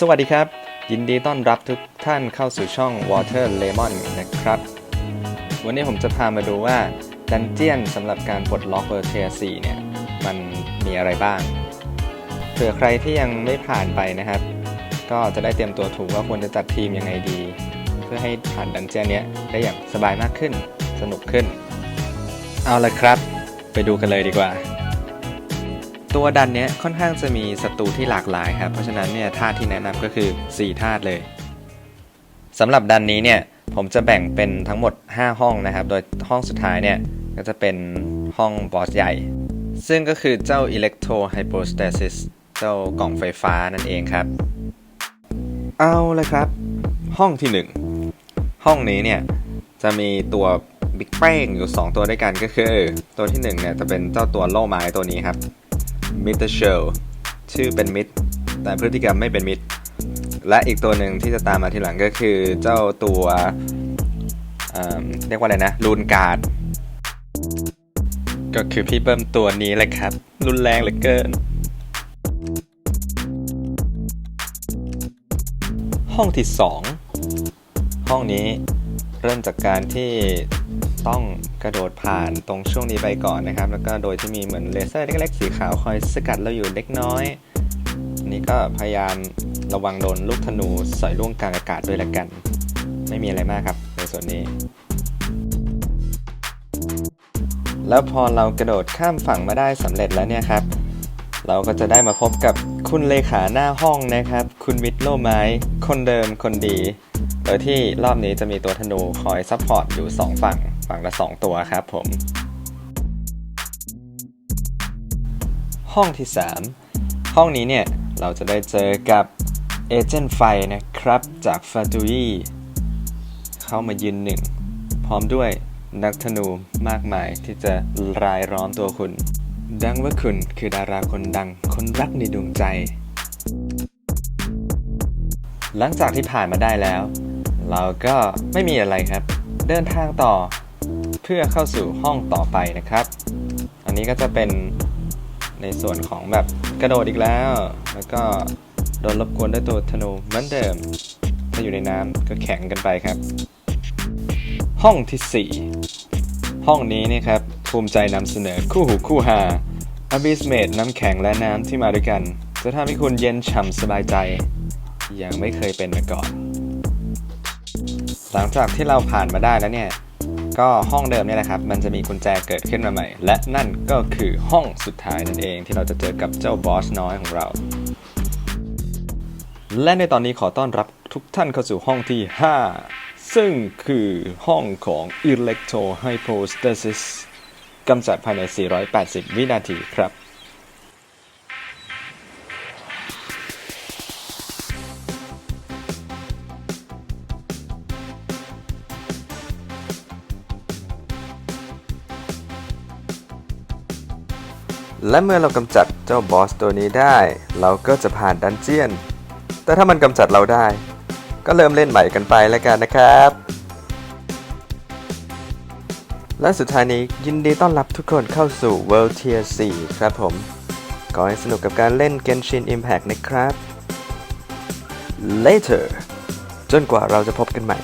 สวัสดีครับ ยินดีต้อนรับทุกท่านเข้าสู่ช่อง Water Lemon นะครับ วันนี้ผมจะพามาดูว่าดันเจียนสำหรับการปลดล็อกเวอร์เทีย4เนี่ย มันมีอะไรบ้าง เผื่อใครที่ยังไม่ผ่านไปนะครับ ก็จะได้เตรียมตัวถูกว่าควรจะจัดทีมยังไงดี เพื่อให้ผ่านดันเจียนเนี้ยได้อย่างสบายมากขึ้น สนุกขึ้น เอาละครับ ไปดูกันเลยดีกว่า ตัวดันเนี้ยค่อนข้างจะมีศัตรูที่หลากหลายครับ เพราะฉะนั้นเนี่ยธาตุที่แนะนำก็คือ 4 ธาตุเลยสำหรับดันนี้เนี่ยผมจะแบ่งเป็นทั้งหมด 5 ห้องนะครับ โดยห้องสุดท้ายเนี่ยก็จะเป็นห้องบอสใหญ่ ซึ่งก็คือเจ้า Electro Hypostasis เจ้ากล่องไฟฟ้านั่นเองครับ เอาเลยครับ ห้องที่ 1 ห้องนี้เนี่ยจะมีตัวบิ๊กเป้งอยู่ 2 ตัวด้วยกันก็คือ ตัวที่1เนี่ยจะเป็นเจ้าตัวโล่ไม้ตัวนี้ครับ มิเตอร์เชลชื่อเป็นมิดแต่พฤติกรรมไม่เป็นมิดและอีกตัวหนึ่งที่จะตามมาทีหลังก็คือเจ้าตัวเอ่อเรียกว่าอะไรนะลูนการ์ดก็คือพี่เบิ้มตัวนี้แหละครับ รุนแรงเหลือเกิน ห้องที่2ห้องนี้เริ่มจากการที่ ต้องกระโดดผ่านตรงช่วงนี้ไปก่อนนะครับ แล้วก็โดยที่มีเหมือนเลเซอร์เล็กๆสีขาวคอยสกัดเราอยู่เล็กน้อยนี่ก็พยายามระวังโดนลูกธนูสอยล่วงกลางอากาศด้วยละกัน ไม่มีอะไรมากครับในส่วนนี้ แล้วพอเรากระโดดข้ามฝั่งมาได้สำเร็จแล้วเนี่ยครับ เราก็จะได้มาพบกับคุณเลขาหน้าห้องนะครับ คุณมิตรโลไม้คนเดิมคนดี โดยที่รอบนี้จะมีตัวธนูคอยซัพพอร์ตอยู่ 2 ฝั่ง ฝั่งละ 2 ตัวครับผม ห้องที่ 3 ห้องนี้เนี่ย เราจะได้เจอกับเอเจนต์ไฟนะครับ จากฟาตูยีเข้ามายืนหนึ่ง พร้อมด้วยนักธนูมากมายที่จะรายล้อมตัวคุณ ดังว่าคุณคือดาราคนดังคนรักในดวงใจ หลังจากที่ผ่านมาได้แล้ว เราก็ไม่มีอะไรครับ เดินทางต่อเพื่อเข้าสู่ห้องต่อไปนะครับ อันนี้ก็จะเป็นในส่วนของแบบกระโดดอีกแล้ว แล้วก็โดนรบกวนด้วยตัวธนูเหมือนเดิม ถ้าอยู่ในน้ำก็แข็งกันไปครับ ห้องที่ 4 ห้องนี้นี่ครับ ภูมิใจนำเสนอคู่หูคู่หา a b y s m a d e น้ำแข็งและน้ำที่มาด้วยกัน จะทำให้คุณเย็นฉ่ำสบายใจ อย่างไม่เคยเป็นมาก่อน หลังจากที่เราผ่านมาได้แล้วเนี่ยก็ห้องเดิมเนี่ยแหละครับ มันจะมีกุญแจเกิดขึ้นมาใหม่ และนั่นก็คือห้องสุดท้ายนั่นเองที่เราจะเจอกับเจ้าบอสน้อยของเรา และในตอนนี้ขอต้อนรับทุกท่านเข้าสู่ห้องที่ 5 ซึ่งคือห้องของ Electro Hypostasis กำจัดภายใน 480 วินาทีครับ และเมื่อเรากำจัดเจ้าบอสตัวนี้ได้ เราก็จะผ่านดันเจียน แต่ถ้ามันกำจัดเราได้ ก็เริ่มเล่นใหม่กันไปแล้วกันนะครับ และสุดท้ายนี้ยินดีต้อนรับทุกคนเข้าสู่ World Tier 4 ครับผม ขอให้สนุกกับการเล่น Genshin Impact นะครับ Later จนกว่าเราจะพบกันใหม่